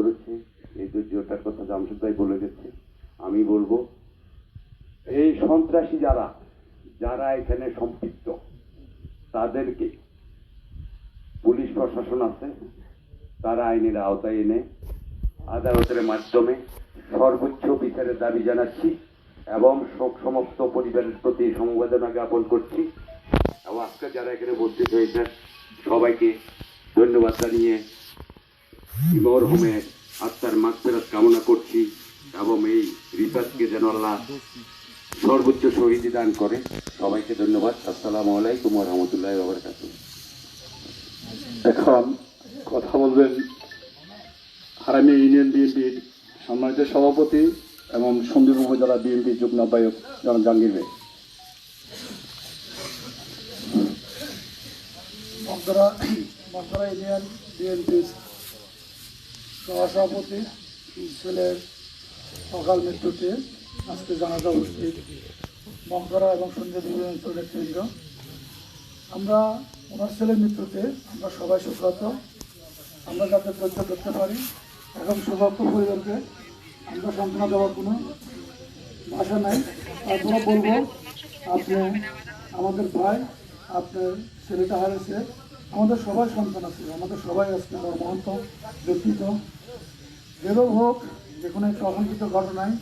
ধরেছে, এই ধৈর্যটার কথা জামশেদ ভাই বলে গেছে, আমি বলব, এই সন্ত্রাসী যারা যারা এখানে সম্পৃক্ত, তাদেরকে পুলিশ প্রশাসন আছে, তারা আইনের আওতায় এনে আদালতের মাধ্যমে সর্বোচ্চ বিচারের দাবি জানাচ্ছি এবং শোক সমাপ্ত পরিবারের প্রতি সমবেদনা জ্ঞাপন করছি। এবং আজকে যারা এখানে উপস্থিত হয়েছেন, সবাইকে ধন্যবাদ জানিয়ে মরহুমের আত্মার মাগফিরাত কামনা করছি। এবং এই রিফাতকে যেন আল্লাহ সর্বোচ্চ শহীদি দান করে। সবাইকে ধন্যবাদ। আসসালামু আলাইকুম রহমতুল্লাহ বাবরকাতুহ এখন কথা বলবেন হারামি ইউনিয়ন বিএনপির সম্মানিত সভাপতি এবং সন্দীপ উপজেলা বিএনপি যুগ্ম আহ্বায়ক জনাব জাহাঙ্গীর ভাই। ইউনিয়ন বিএনপির সহসভাপতি ছেলের সকাল মৃত্যুতে আজকে জানাজা উপস্থিত। মগদরা এবং সঞ্জয় ইউনিয়ন নেতৃবৃন্দ। আমরা ওনার ছেলের মৃত্যুতে আমরা সবাই সুব্রত আমরা যাতে ধৈর্য করতে পারি এবং সৌভাগ্য পরিবারকে আমরা সান্ত্বনা দেওয়ার কোনো ভাষা নাই। তারপরে বলব, আপনি আমাদের ভাই, আপনার ছেলেটা হারিয়েছে। আমাদের সবাই সন্তান আছে, আমাদের সবাই আজকে মহন্ত ব্যক্তিত্ব যেভাবে হোক, যে কোনো একটা অসংকিত ঘটনায়,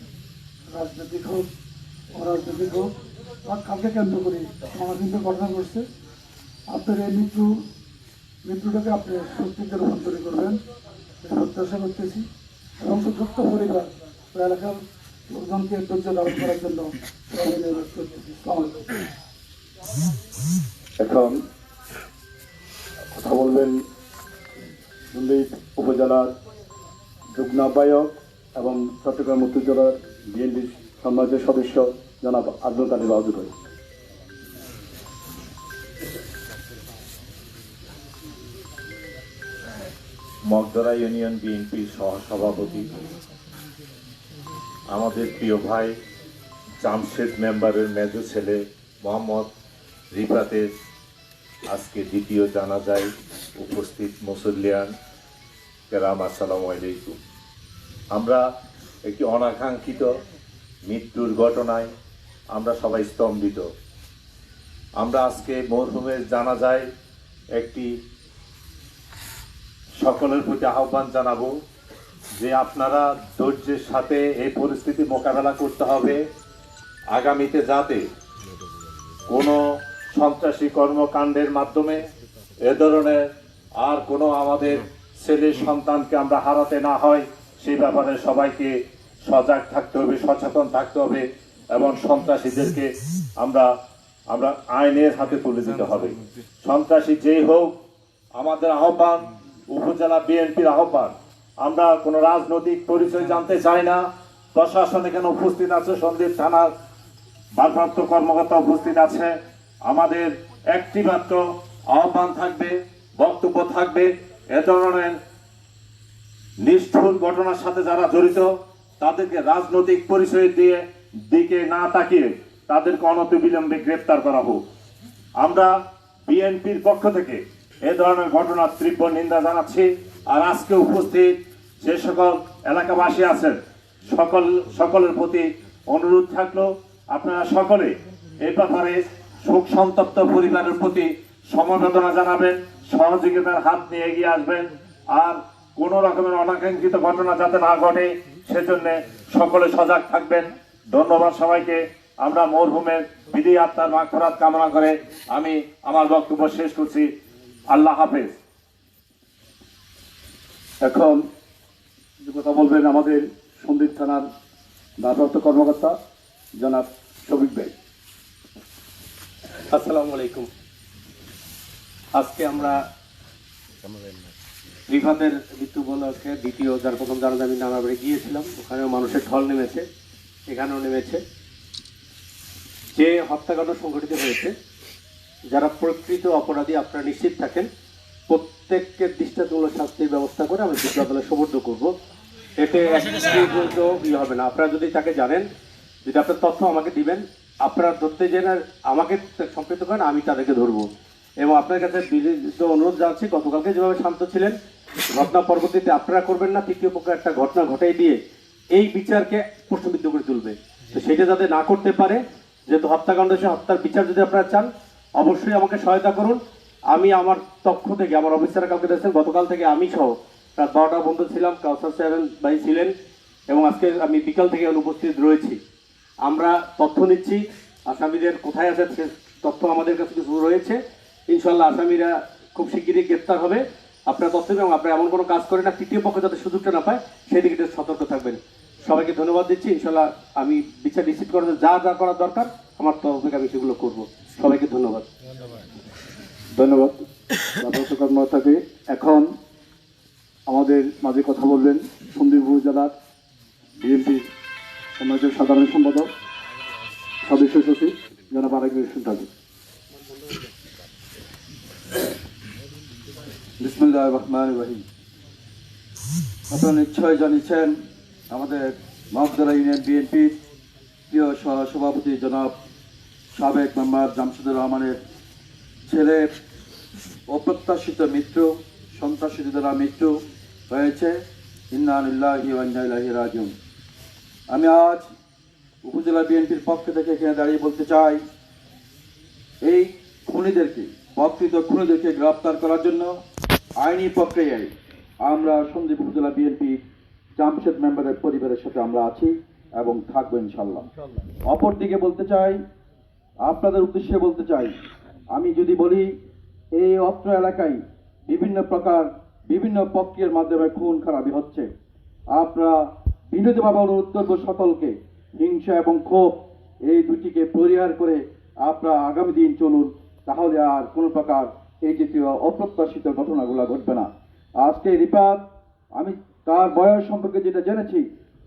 রাজনৈতিক হোক, অরাজনৈতিক হোক, বা কাকে কেন্দ্র করে সমাজীত ঘটনা ঘটছে, আপনার এই মৃত্যু, মৃত্যুটাকে আপনি সত্যিতে রূপান্তরিত করবেন। প্রত্যাশা করতেছি এবং সুযুক্ত পরিবার এলাকার লোকজনকে ধৈর্য ধারণ করার জন্য এখন কথা বলবেন সন্দীপ উপজেলার যুগ্ম আহ্বায়ক এবং চট্টগ্রাম উত্তর জেলার বিএনপির সম্মানিত সদস্য জনাব আব্দুল কাদের বাহাদুর ভাই। মগদরা ইউনিয়ন বিএনপির সহসভাপতি, আমাদের প্রিয় ভাই জামশেদ মেম্বারের মেজ ছেলে মোহাম্মদ রিফাতের আজকে দ্বিতীয় জানাজায় উপস্থিত মুসল্লিয়ান কেরাম, আসসালামু আলাইকুম। আমরা একটি অনাকাঙ্ক্ষিত মৃত্যুর ঘটনায় আমরা সবাই স্তম্ভিত। আমরা আজকে মরহুমের জানাজায় একটি সকলের প্রতি আহ্বান জানাব যে আপনারা ধৈর্যের সাথে এই পরিস্থিতি মোকাবেলা করতে হবে। আগামীতে যাতে কোনো সন্ত্রাসী কর্মকাণ্ডের মাধ্যমে এ ধরনের আর কোনো আমাদের ছেলে সন্তানকে আমরা হারাতে না হয়, সেই ব্যাপারে সবাইকে সজাগ থাকতে হবে, সচেতন থাকতে হবে এবং সন্ত্রাসীদেরকে আমরা আমরা আইনের হাতে তুলে দিতে হবে। সন্ত্রাসী যেই হোক, আমাদের আহ্বান, উপজেলা বিএনপির আহ্বান, আমরা কোনো রাজনৈতিক পরিচয় জানতে চাই না। প্রশাসন এখানে উপস্থিত আছে? সন্দীপ থানার ভারপ্রাপ্ত কর্মকর্তা উপস্থিত আছে। আমাদের একটি মাত্র আহ্বান থাকবে, বক্তব্য থাকবে, এ ধরনের নিষ্ঠুর ঘটনার সাথে যারা জড়িত, তাদেরকে রাজনৈতিক পরিচয় দিয়ে দিকে না তাকিয়ে তাদেরকে অনতিবিলম্বে গ্রেপ্তার করা হোক। আমরা বিএনপির পক্ষ থেকে এ ধরনের ঘটনার তীব্র নিন্দা জানাচ্ছি আর আজকে উপস্থিত যে সকল এলাকাবাসী আছেন, সকল, সকলের প্রতি অনুরোধ থাকল, আপনারা সকলে এ ব্যাপারে শোক সন্তপ্ত পরিবারের প্রতি সমবেদনা জানাবেন, সহযোগিতার হাত নিয়ে এগিয়ে আসবেন। আর কোন রকমের অনাকাঙ্ক্ষিত ঘটনা যাতে না ঘটে, সেজন্য সকলে সজাগ থাকবেন। ধন্যবাদ সবাইকে। আমরা মরহুমের বিধি আত্মার মাগফিরাত কামনা করে আমি আমার বক্তব্য শেষ করছি। আল্লাহ হাফেজ। এখন যে কথা বলবেন আমাদের সন্দীপ থানার ভারপ্রাপ্ত কর্মকর্তা জনাব শফিক ভাই। আসসালামু আলাইকুম। আজকে আমরা রিফাতের মৃত্যু উপলক্ষে দ্বিতীয় যার প্রথম জানাজা আমি নামাবাড়ি গিয়েছিলাম, ওখানেও মানুষের ঢল নেমেছে, এখানেও নেমেছে। যে হত্যাকাণ্ড সংঘটিত হয়েছে, যারা প্রকৃত অপরাধী আপনারা নিশ্চিত থাকেন, প্রত্যেককে দৃষ্টান্তমূলক শাস্তির ব্যবস্থা করে আমি বিদ্যা দলে করব। এতে ইয়ে হবে না। আপনারা যদি তাকে জানেন, যদি আপনার তথ্য আমাকে দিবেন আপনারা ধরতে জেনে আমাকে সম্পৃক্ত করেন, আমি তাদেরকে ধরবো। এবং আপনার কাছে বিনীত অনুরোধ জানাচ্ছি, গতকালকে যেভাবে শান্ত ছিলেন ঘটনা পরবর্তীতে আপনারা করবেন না, তৃতীয় পক্ষ একটা ঘটনা ঘটাই দিয়ে এই বিচারকে প্রশ্নবিদ্ধ করে তুলবে। তো সেটা যাতে না করতে পারে, যেহেতু হত্যাকাণ্ড সে হত্যার বিচার যদি আপনারা চান, অবশ্যই আমাকে সহায়তা করুন। আমি আমার পক্ষ থেকে, আমার অফিসাররা কাউকে দেখছেন, গতকাল থেকে আমি সহ রাত বারোটা বন্ধু ছিলাম, কাউসার সাহেব ভাই ছিলেন এবং আজকে আমি বিকাল থেকে অনুপস্থিত রয়েছি। আমরা তথ্য নিচ্ছি। আসামিদের কোথায় আছে সে তথ্য আমাদের কাছে কিছু রয়েছে। ইনশাল্লাহ আসামিরা খুব শিগগিরই গ্রেপ্তার হবে। আপনারা তথ্য এবং আপনারা এমন কোনো কাজ করেন না, তৃতীয় পক্ষ যাতে সুযোগটা না পায় সেদিকে একটু সতর্ক থাকবেন। সবাইকে ধন্যবাদ দিচ্ছি। ইনশাল্লাহ আমি বিচার নিশ্চিত করার যা যা করার দরকার, আমার তরফ থেকে আমি সেগুলো করব। সবাইকে ধন্যবাদ। ধন্যবাদ। কর্মকর্তাকে। এখন আমাদের মাঝে কথা বলবেন সন্দীপুর জেলার বিএনপির সমাজের সাধারণ সম্পাদক, সদস্য সচিব, জনাব আরেকজন রহিম। আপনারা নিশ্চয় জানিয়েছেন, আমাদের মহদরা ইউনিয়ন বিএনপির প্রিয় সভাপতি জনাব সাবেক মেম্বার জামশেদুর রহমানের ছেলের অপ্রত্যাশিত মৃত্যু, সন্ত্রাসীদের মৃত্যু হয়েছে। ইন্নানিল্লাহি ওয়ান্নাইলাহি রাজুন আমি আজ উপজেলা বিএনপির পক্ষ থেকে এখানে দাঁড়িয়ে বলতে চাই, এই খুনিদেরকে প্রকৃত খুনিদেরকে গ্রেপ্তার করার জন্য আইনি প্রক্রিয়ায় আমরা সন্দীপ উপজেলা বিএনপি জামশেদ মেম্বারের পরিবারের সাথে আমরা আছি এবং থাকব ইনশাল্লাহ অপরদিকে বলতে চাই, আপনাদের উদ্দেশ্যে বলতে চাই, আমি যদি বলি, এই অত্র এলাকায় বিভিন্ন প্রকার, বিভিন্ন প্রক্রিয়ার মাধ্যমে খুন, খারাপি হচ্ছে। আপনারা বিনোদীভাবে অনুরোধ করব সকলকে, হিংসা এবং ক্ষোভ, এই দুটিকে পরিহার করে আপনারা আগামী দিন চলুন, তাহলে আর কোনো প্রকার এই জাতীয় অপ্রত্যাশিত ঘটনাগুলো ঘটবে না। আজকে রিপাত, আমি তার বয়স সম্পর্কে যেটা জেনেছি,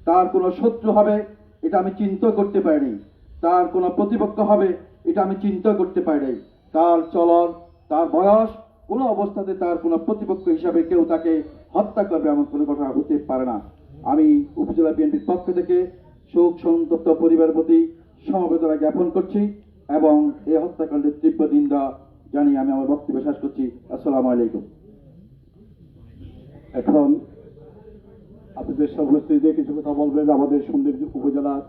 তার কোনো শত্রু হবে, এটা আমি চিন্তা করতে পারিনি। তার কোনো প্রতিপক্ষ হবে, এটা আমি চিন্তা করতে পারিনি। তার চলন, তার বয়স, কোনো অবস্থাতে তার কোনো প্রতিপক্ষ হিসাবে কেউ তাকে হত্যা করবে এমন কোনো ঘটনা হতে পারে না। আমি উপজেলা বিএনপির পক্ষ থেকে শোক সন্তপ্ত পরিবারের প্রতি সমবেদনা জ্ঞাপন করছি এবং এই হত্যাকাণ্ডের তীব্র নিন্দা জানিয়ে আমি আমার বক্তব্য শেষ করছি। আসসালামু আলাইকুম। এখন আপনাদের সর্বস্থিতিতে কিছু কথা বলবেন, আমাদের সুন্দর উপজেলার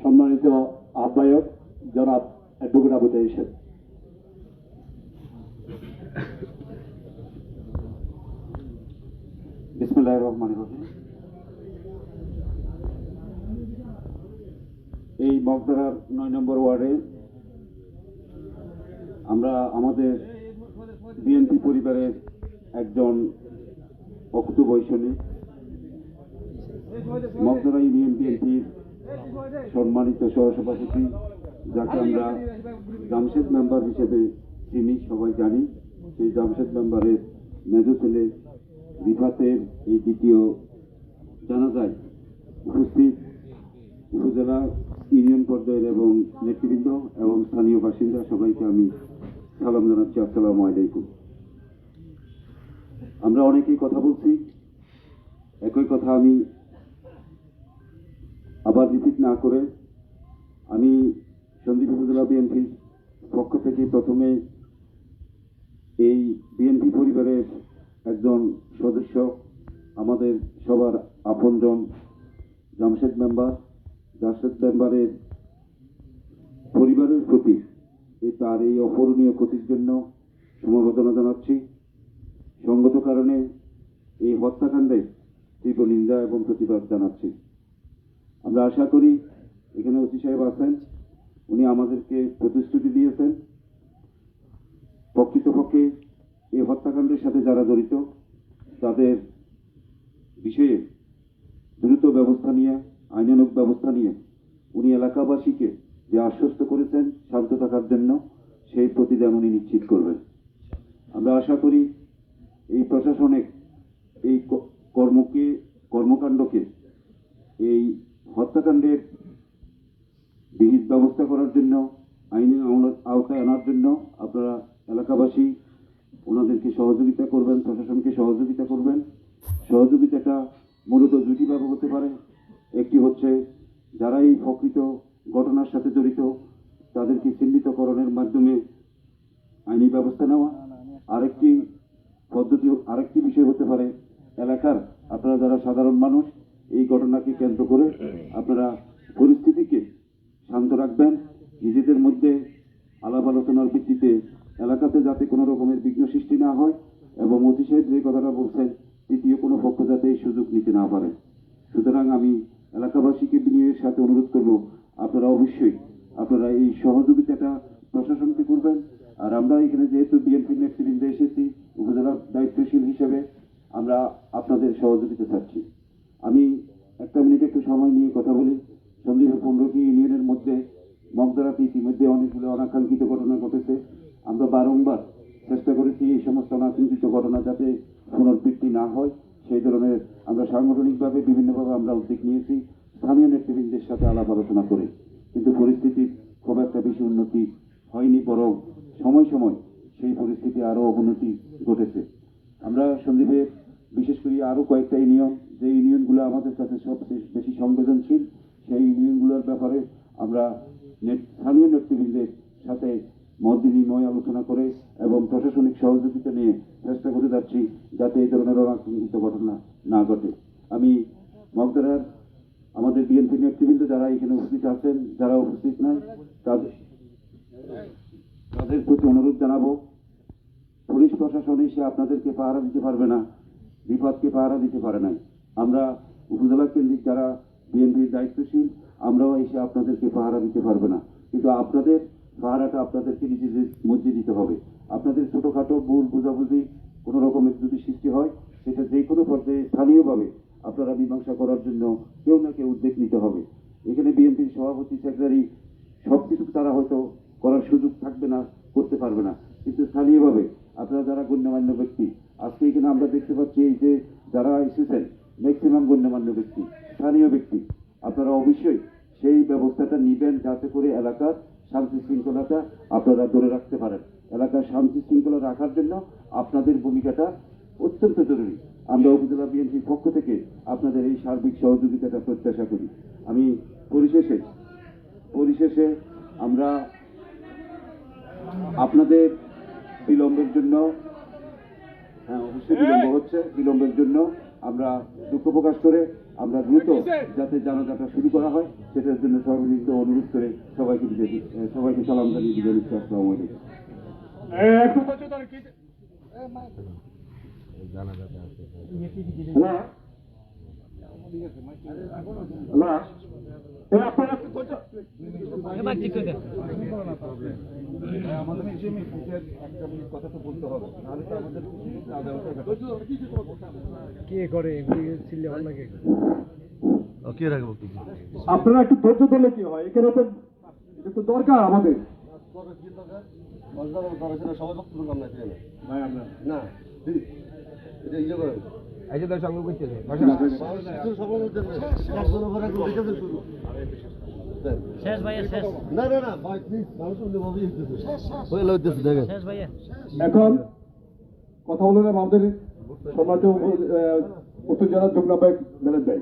সম্মানিত আহ্বায়ক জনাব অ্যাডভোকেট আবু তাইসের বিসমুল্লাহ রহমান রহিম। এই নয় নম্বর ওয়ার্ডে আমরা আমাদের বিএনপি পরিবারের একজন অকুত বৈষণিক মগদরা ইউনিয়ন বিএনপির সম্মানিত সহসভাপতি, যাকে আমরা জামশেদ মেম্বার হিসেবে চিনি, সবাই জানি। সেই জামশেদ মেম্বারের মেজো ছেলে রিফাতের এই দ্বিতীয় জানাজায় উপস্থিত। উপজেলা ইউনিয়ন পর্যায়ের এবং নেতৃবৃন্দ এবং স্থানীয় বাসিন্দা সবাইকে আমি সালাম জানাচ্ছি, আসসালামু আলাইকুম। আমরা অনেকেই কথা বলছি, একই কথা আমি আবার রিপিট না করে আমি সন্দীপ উপজেলা বিএনপির পক্ষ থেকে প্রথমে এই বিএনপি পরিবারের একজন সদস্য, আমাদের সবার আপনজন জামশেদ মেম্বার জামশেদ মেম্বারের পরিবারের প্রতি তার এই অপূরণীয় ক্ষতির জন্য সমবেদনা জানাচ্ছি। সঙ্গত কারণে এই হত্যাকাণ্ডে তীব্র নিন্দা এবং প্রতিবাদ জানাচ্ছি। আমরা আশা করি এখানে ওসি সাহেব আছেন। উনি আমাদেরকে প্রতিশ্রুতি দিয়েছেন। প্রকৃতপক্ষে এই হত্যাকাণ্ডের সাথে যারা জড়িত, তাদের বিষয়ে দ্রুত ব্যবস্থা নিয়ে আইনানুক ব্যবস্থা নিয়ে উনি এলাকাবাসীকে যে আশ্বস্ত করেছেন শান্ত থাকার জন্য, সেই প্রতিদান উনি নিশ্চিত করবেন। আমরা আশা করি এই প্রশাসনের এই কর্মকে, কর্মকাণ্ডকে এই হত্যাকাণ্ডের বিহিত ব্যবস্থা করার জন্য, আইনের আওতায় আনার জন্য আপনারা এলাকাবাসী ওনাদেরকে সহযোগিতা করবেন, প্রশাসনকে সহযোগিতা করবেন। সহযোগিতাটা মূলত দুটিভাবে হতে পারে। একটি হচ্ছে যারা এই প্রকৃত ঘটনার সাথে জড়িত, তাদেরকে চিহ্নিতকরণের মাধ্যমে আইনি ব্যবস্থা নেওয়া। আরেকটি পদ্ধতি, আরেকটি বিষয় হতে পারে, এলাকার আপনারা যারা সাধারণ মানুষ, এই ঘটনাকে কেন্দ্র করে আপনারা পরিস্থিতিকে শান্ত রাখবেন। নিজেদের মধ্যে আলাপ আলোচনার ভিত্তিতে এলাকাতে যাতে কোনো রকমের বিঘ্ন সৃষ্টি না হয় এবং অতি সাহেব যে কথাটা বলছেন, তৃতীয় কোনো পক্ষ যাতে এই সুযোগ নিতে না পারে। সুতরাং আমি এলাকাবাসীকে বিনিয়োগের সাথে অনুরোধ করব, আপনারা অবশ্যই আপনারা এই সহযোগিতাটা প্রশাসনকে করবেন। আর আমরা এখানে যেহেতু বিএনপি নেতৃবৃন্দ এসেছি উপজেলার দায়িত্বশীল হিসেবে আমরা আপনাদের সহযোগিতা চাচ্ছি। আমি একটা মিনিট একটু সময় নিয়ে কথা বলি। সন্দীপের পনেরোটি ইউনিয়নের মধ্যে মগদারাতে ইতিমধ্যে অনেকগুলো অনাকাঙ্ক্ষিত ঘটনা ঘটেছে। আমরা বারংবার চেষ্টা করেছি এই সমস্ত অনাকাঙ্ক্ষিত ঘটনা যাতে পুনরাবৃত্তি না হয়। সেই ধরনের আমরা সাংগঠনিকভাবে বিভিন্নভাবে আমরা উদ্যোগ নিয়েছি, স্থানীয় নেতৃবৃন্দের সাথে আলাপ আলোচনা করে। কিন্তু পরিস্থিতির খুব একটা বেশি উন্নতি হয়নি, বরং সময় সময় সেই পরিস্থিতি আরও অবনতি ঘটেছে। আমরা সন্দীপের বিশেষ করে আরও কয়েকটা ইউনিয়ন, যে ইউনিয়নগুলো আমাদের কাছে সবচেয়ে বেশি সংবেদনশীল, সেই ইউনিয়নগুলোর ব্যাপারে আমরা স্থানীয় নেতৃবৃন্দের সাথে মত বিনিময় আলোচনা করে এবং প্রশাসনিক সহযোগিতা নিয়ে চেষ্টা করে যাচ্ছি যাতে এই ধরনের অনাকাঙ্ক্ষিত ঘটনা না ঘটে। আমি মগদারার আমাদের বিএনপি নেতৃবৃন্দ যারা এখানে উপস্থিত আছেন, যারা উপস্থিত নাই, তাদের তাদের প্রতি অনুরোধ জানাব, পুলিশ প্রশাসন এসে আপনাদেরকে পাহারা দিতে পারবে না, বিপদকে পাহারা দিতে পারে নাই। আমরা উপজেলা কেন্দ্রিক যারা বিএনপির দায়িত্বশীল, আমরাও এসে আপনাদেরকে পাহারা দিতে পারবে না। কিন্তু আপনাদের পাহারাটা আপনাদেরকে নিজেদের মধ্যে দিতে হবে। আপনাদের ছোটোখাটো ভুল বোঝাবুঝি, কোনো রকমের যদি সৃষ্টি হয়, সেটা যে কোনো পর্যায়ে স্থানীয়ভাবে আপনারা মীমাংসা করার জন্য কেউ না কেউ উদ্যোগ নিতে হবে। এখানে বিএনপির সভাপতি, সেক্রেটারি সব কিছু তারা হয়তো করার সুযোগ থাকবে না, করতে পারবে না। কিন্তু স্থানীয়ভাবে আপনারা যারা গণ্যমান্য ব্যক্তি, আজকে এখানে আমরা দেখতে পাচ্ছি এই যে যারা এসেছেন ম্যাক্সিমাম গণ্যমান্য ব্যক্তি, স্থানীয় ব্যক্তি, আপনারা অবশ্যই সেই ব্যবস্থাটা নিবেন যাতে করে এলাকার শান্তি শৃঙ্খলাটা আপনারা ধরে রাখতে পারেন। এলাকার শান্তি শৃঙ্খলা রাখার জন্য আপনাদের ভূমিকাটা অত্যন্ত জরুরি। আমরা উপজেলা বিএনপির পক্ষ থেকে আপনাদের এই সার্বিক সহযোগিতাটা প্রত্যাশা করি। আমি পরিশেষে পরিশেষে আমরা আপনাদের বিলম্বের জন্য হ্যাঁ অবশ্যই বিলম্ব হচ্ছে বিলম্বের জন্য আমরা দুঃখ প্রকাশ করে আমরা দ্রুত যাতে জানাজাটা শুরু করা হয়। সেটার জন্য সর্বনিম্ন অনুরোধ করে সবাইকে বিদায় সবাইকে সালাম জানিয়ে বিদায় দিচ্ছি আসসালামু আলাইকুম একটু সচেতন কি হ্যালো হ্যালো এই আপনারা একটু ধৈর্য- আপনারা একটু ধৈর্য ধরলে কি হয়? এখানে তো তো দরকার আমাদের। ভাই আমরা শেষ ভাইয়া শেষ শেষ ভাইয়া এখন কথা বললাম আমাদের সম্রাট উত্তর জেলার যোগনাবাই মেলেন ভাই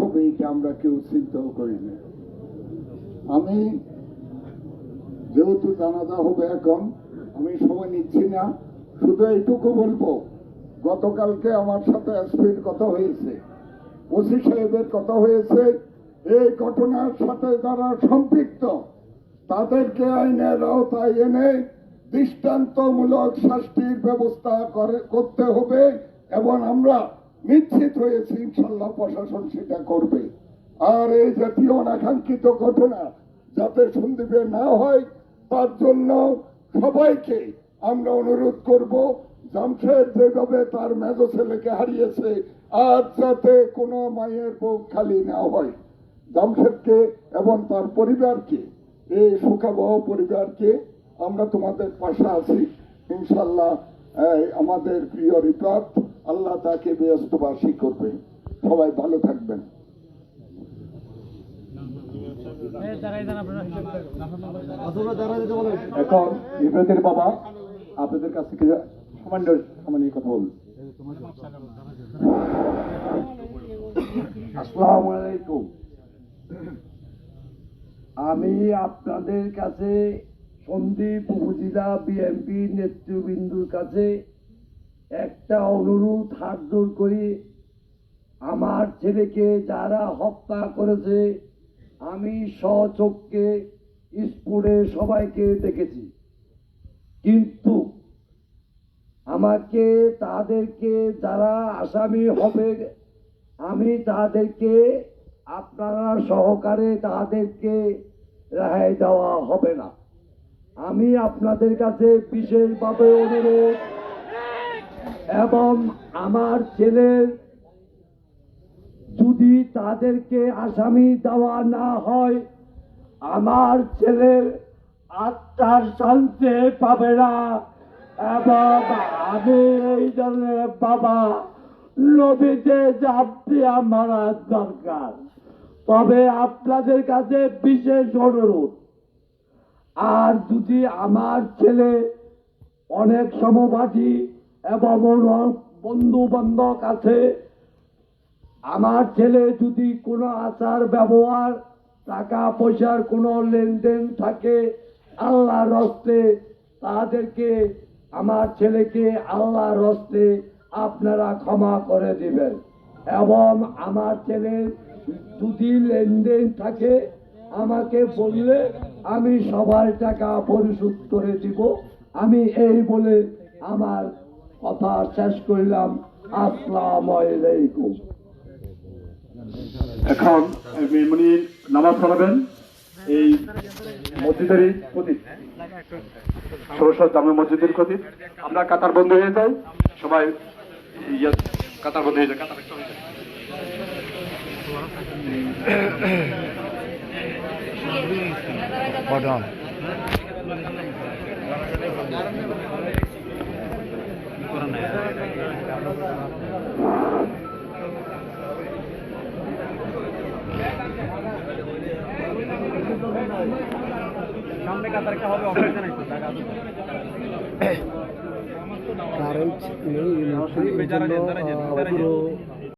হবে আমরা কেউ চিন্তাও করিনি আমি যেহেতু জানাজা হবে এখন, আমি সময় নিচ্ছি না, শুধু এইটুকু বলব, গতকালকে আমার সাথে কথা হয়েছে। ওসি সাহেবের কথা হয়েছে এই ঘটনার সাথে যারা সম্পৃক্ত, তাদেরকে আইনের আওতায় এনে দৃষ্টান্তমূলক শাস্তির ব্যবস্থা করে- করতে হবে এবং আমরা নিশ্চিত হয়েছি ইনশাল্লাহ প্রশাসন সেটা করবে। আর এই জাতীয় অনাকাঙ্ক্ষিত ঘটনা যাতে সন্দীপে না হয়, তার জন্য সবাইকে আমরা অনুরোধ করব, জামশেদ যেভাবে তার মেজ ছেলেকে হারিয়েছে, আর যাতে কোনো মায়ের বুক খালি না হয়। জামশেদকে এবং তার পরিবারকে, এই সুখাবহ পরিবারকে আমরা তোমাদের পাশে আছি। ইনশাল্লাহ আমাদের প্রিয় রিপাত আল্লাহ তাকে ব্যস্তবাসী করবে। সবাই ভালো থাকবেন। এখন ইব্রাহিমের বাবা, আপনাদের কাছ থেকে সামান্য সামান্য কথা বলুন আসসালামু আলাইকুম। আমি আপনাদের কাছে সন্দীপ উপজেলা বিএনপি নেতৃবৃন্দুর কাছে একটা অনুরোধ হাত জোর করি। আমার ছেলেকে যারা হত্যা করেছে, আমি স্বচক্ষে স্কুলে সবাইকে দেখেছি। কিন্তু আমাকে তাদেরকে যারা আসামি হবে, আমি তাদেরকে আপনারা সহকারে তাদেরকে রেহাই দেওয়া হবে না। আমি আপনাদের কাছে বিশেষভাবে অনুরোধ, এবং আমার ছেলের যদি তাদেরকে আসামি দেওয়া না হয়, আমার ছেলের আত্মার শান্তি পাবে না, এবং আমি এই ধরনের বাবা নদীতে যাত্রী আমার দরকার। তবে আপনাদের কাছে বিশেষ অনুরোধ, আর যদি আমার ছেলে অনেক সমবাদী এবং বন্ধু বান্ধব আছে, আমার ছেলে যদি কোনো আচার, ব্যবহার টাকা পয়সার কোনো লেনদেন থাকে আল্লাহর রস্তে তাদেরকে, আমার ছেলেকে আল্লাহর রস্তে আপনারা ক্ষমা করে দিবেন। এবং আমার ছেলের যদি লেনদেন থাকে, আমাকে বললে আমি সবার টাকা পরিশোধ করে দিব। আমি এই বলে আমার কথা শেষ করলাম। আসসালামু আলাইকুম। এখন উনি নামাজ পড়াবেন। এই মসজিদেরই প্রতীক। ষোড়শ জামে মসজিদের প্রতীক। আমরা কাতার বন্ধ হয়ে যাই। সবাই ইয়ে কাতার বন্ধ হয়ে যায় কাতার হয়ে যায়। সামনে কাতার একটা হবে অপারেশন আছে টাকা কারেন্ট নেই পুরো